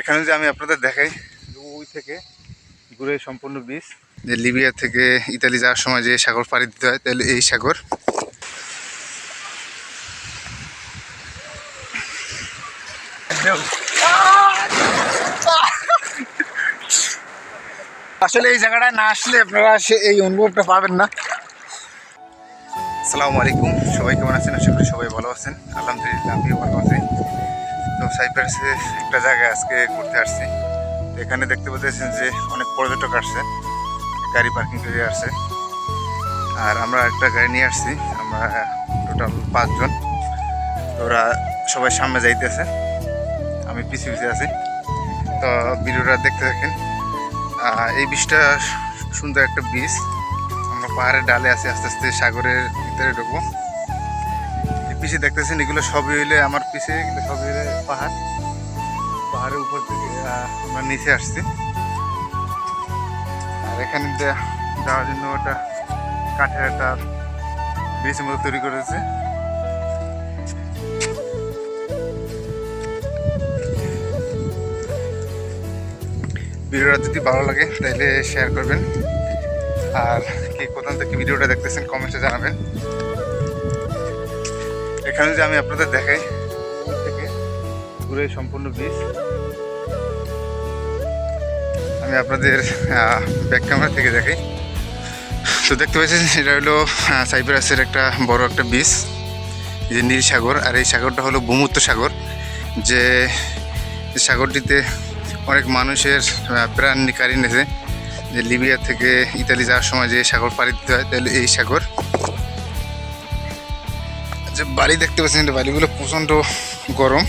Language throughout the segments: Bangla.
এখানে যে আমি আপনাদের দেখাই ওই থেকে ঘুরে সম্পূর্ণ বীজ যে লিবিয়া থেকে ইতালি যাওয়ার সময় যে সাগর পাড়ি দিতে হয়, তাহলে এই সাগর। আসলে এই জায়গাটায় না আসলে আপনারা এই অনুভবটা পাবেন না। আসসালামু আলাইকুম, সবাই কেমন আছেন? আশা করি সবাই ভালো আছেন। আলহামদুলিল্লাহ, আমিও ভালো আছি। তো সাইপ্রাসে একটা জায়গায় আজকে ঘুরতে আসছি। তো এখানে দেখতে পাচ্ছেন যে অনেক পর্যটক আসছে, গাড়ি পার্কিং করে আসছে আর আমরা একটা গাড়ি নিয়ে আসছি, আমরা টোটাল পাঁচজন। ওরা সবাই সামনে যাইতেছে, আমি পিছিয়ে পিছিয়ে আছি। তো ভিডিওটা দেখতে থাকেন। এই বীজটা সুন্দর একটা বীজ আমরা পাহাড়ের ডালে আছি, আস্তে আস্তে সাগরের ভিতরে ঢুকবো। পিছিয়ে দেখতেছেন, এগুলো সবই হইলে আমার পিছিয়ে এগুলো সবই হইলে পাহাড়। পাহাড়ের উপর থেকে আমরা নিচে আসছি। আর এখানে যাওয়ার জন্য ওটা কাঠের একটা ব্রিজের মতো তৈরি করেছে। ভিডিওটা যদি ভালো লাগে, তাহলে শেয়ার করবেন। আর কে কোথাও থেকে ভিডিওটা দেখতেছেন কমেন্টে জানাবেন। এখানে যে আমি আপনাদের দেখাই থেকে পুরো সম্পূর্ণ বীজ আমি আপনাদের ব্যাক ক্যামেরা থেকে দেখাই। তো দেখতে পাচ্ছেন, এটা হলো সাইপ্রাসের একটা বড় একটা বীজ যে নীল সাগর। আর এই সাগরটা হলো ভূমত্ব সাগর, যে সাগরটিতে অনেক মানুষের প্রাণ নিকারি নেছে। যে লিবিয়া থেকে ইতালি যাওয়ার সময় যে সাগর পাড়ি দিতে হয়, তাহলে এই সাগর। যে বাড়ি দেখতে পাচ্ছেন, এই বাড়িগুলো প্রচণ্ড গরম।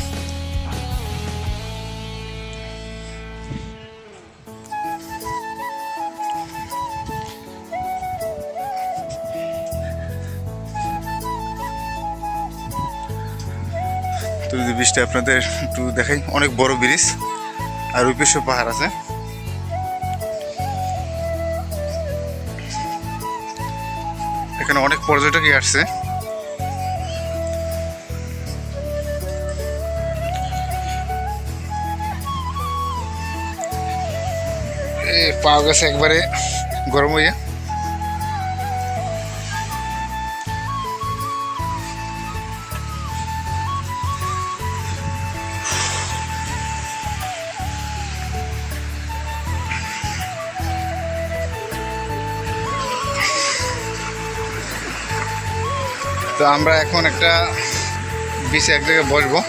তো যদি বৃষ্টি আপনাদের একটু দেখাই, অনেক বড় ব্রিজ, আর ওই পাহাড় আছে। এখানে অনেক পর্যটকই আসছে। পাওয়া গেছে একবারে গরম হইয়া তো আমরা এখন একটা বিচে এক জায়গায় বসবো।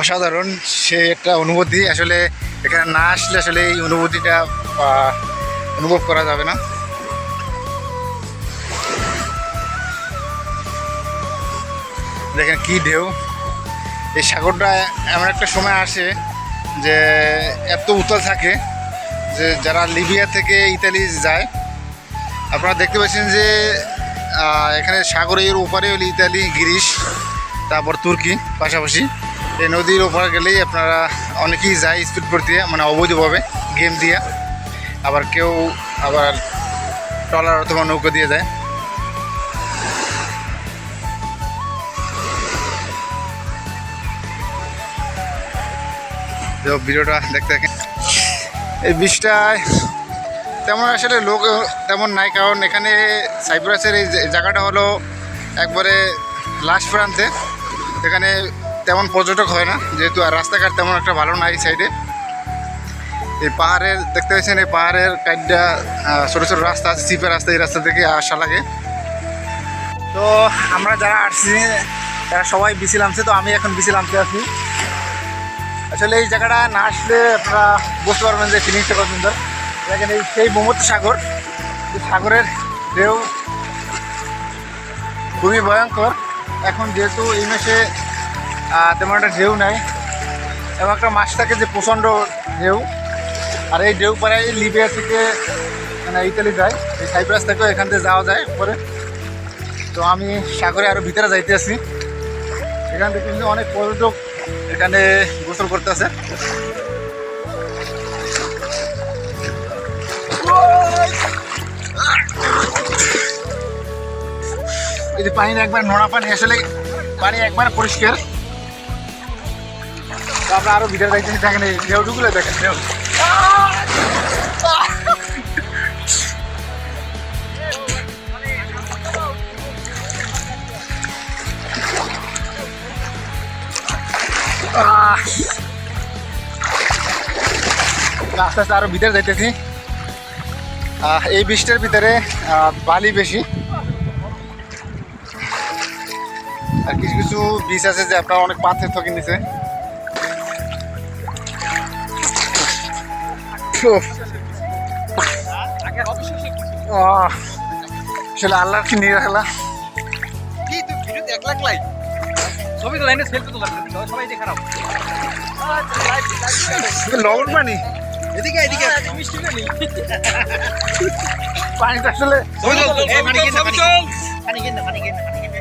অসাধারণ। সে একটা অনুভূতি। আসলে এখানে না আসলে আসলে এই অনুভূতিটা অনুভব করা যাবে না। দেখেন কি ঢেউ। এই সাগরটা এমন একটা সময় আসে যে এত উতাল থাকে যে যারা লিবিয়া থেকে ইতালি যায়, আপনারা দেখতে পাচ্ছেন যে এখানে সাগরের ওপারে হলো ইতালি, গ্রিস, তারপর তুর্কি পাশাপাশি। এই নদীর ওপারে গেলেই আপনারা অনেকেই যায় স্পিড বোট দিয়ে মানে অবৈধভাবে গেম দিয়ে। আবার কেউ আবার ট্রলার অথবা নৌকো দিয়ে যায়। ভিডিওটা দেখতে থাকেন। এই বীজটায় তেমন আসলে লোক তেমন নাই, কারণ এখানে সাইপ্রাসের এই জায়গাটা হলো একবারে লাস্ট প্রান্তে। এখানে তেমন পর্যটক হয় না, যেহেতু আর রাস্তাঘাট তেমন একটা ভালো না এই সাইডে এই পাহাড়ের, দেখতে পাচ্ছেন এই পাহাড়ের কাইডটা ছোটো ছোটো রাস্তা আছে চিপের রাস্তা, এই রাস্তা থেকে আসা লাগে। তো আমরা যারা আসছি, তারা সবাই বিসি নামছে, তো আমি এখন বিসি নামতে আসি। আসলে এই জায়গাটা না আসলে আপনারা বুঝতে পারবেন যে ফিলিংসটা কত সুন্দর। দেখেন এই, সেই মোমত সাগর সাগরের ঢেউ খুবই ভয়ঙ্কর। এখন যেহেতু এই মাসে তেমন একটা ঢেউ নাই। এবং একটা মাছ থাকে যে প্রচণ্ড ঢেউ। আর এই ঢেউ পাড়ায় লিবিয়া থেকে মানে ইতালি যায়। এই সাইপ্রাস থেকেও এখান থেকে যাওয়া যায় উপরে তো আমি সাগরে আরও ভিতরে যাইতে আছি এখান থেকে কিন্তু অনেক পর্যটক এখানে গোসল করতে আছে এই যে পানির একবার নোনা পানি, আসলে পানি একবার পরিষ্কার। তো আরও ভিতরে দেখতেছি দেখেন এই ঢেউটুগুলো দেখেন, ঢেউ। আস্তে আস্তে আরও ভিতরে যাইতেছি এই বৃষ্টির ভিতরে বালি বেশি। আর কিছু কিছু বিচ আছে যে আপনার অনেক পাথর থেকে নিচে উফ। আহ, আসলে আল্লাহর কি নিয়ে রাখলা কি তুই ভিডিওতে এক লাখ লাইক? ছবি তো লাইনে সেলফি তো লাগবে সবাই দেখে লবণ পানি? এদিকে এদিকে। মিষ্টি পানি। পানিটা আসলে ছবি চল পানি কেন পানি কেন পানি কেন